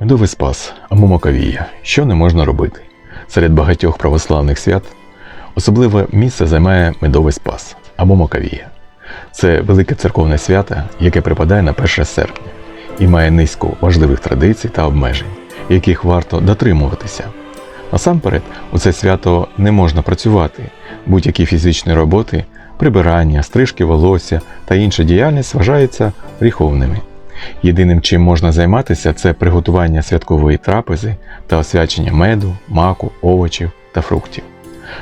Медовий спас або Маковія. Що не можна робити? Серед багатьох православних свят особливе місце займає медовий спас або Маковія. Це велике церковне свято, яке припадає на 1 серпня і має низку важливих традицій та обмежень, яких варто дотримуватися. Насамперед, у це свято не можна працювати, будь-які фізичні роботи, прибирання, стрижки волосся та інша діяльність вважаються гріховними. Єдиним, чим можна займатися, це приготування святкової трапези та освячення меду, маку, овочів та фруктів.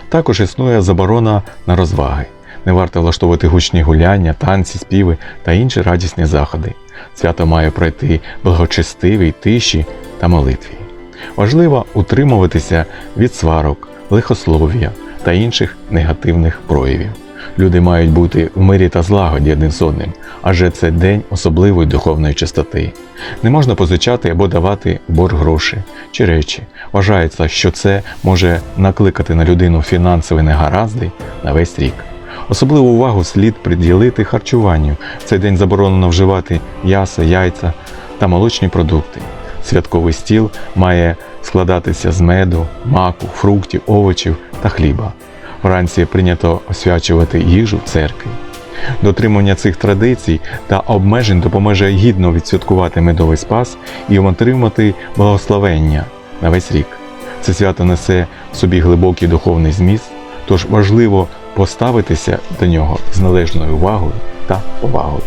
Також існує заборона на розваги. Не варто влаштовувати гучні гуляння, танці, співи та інші радісні заходи. Свято має пройти благочестивій тиші та молитві. Важливо утримуватися від сварок, лихослов'я та інших негативних проявів. Люди мають бути в мирі та злагоді один з одним, адже це день особливої духовної чистоти. Не можна позичати або давати борг гроші чи речі. Вважається, що це може накликати на людину фінансові негаразди на весь рік. Особливу увагу слід приділити харчуванню. В цей день заборонено вживати м'ясо, яйця та молочні продукти. Святковий стіл має складатися з меду, маку, фруктів, овочів та хліба. Вранці прийнято освячувати їжу церкві. Дотримання цих традицій та обмежень допоможе гідно відсвяткувати медовий спас і отримати благословення на весь рік. Це свято несе в собі глибокий духовний зміст, тож важливо поставитися до нього з належною увагою та повагою.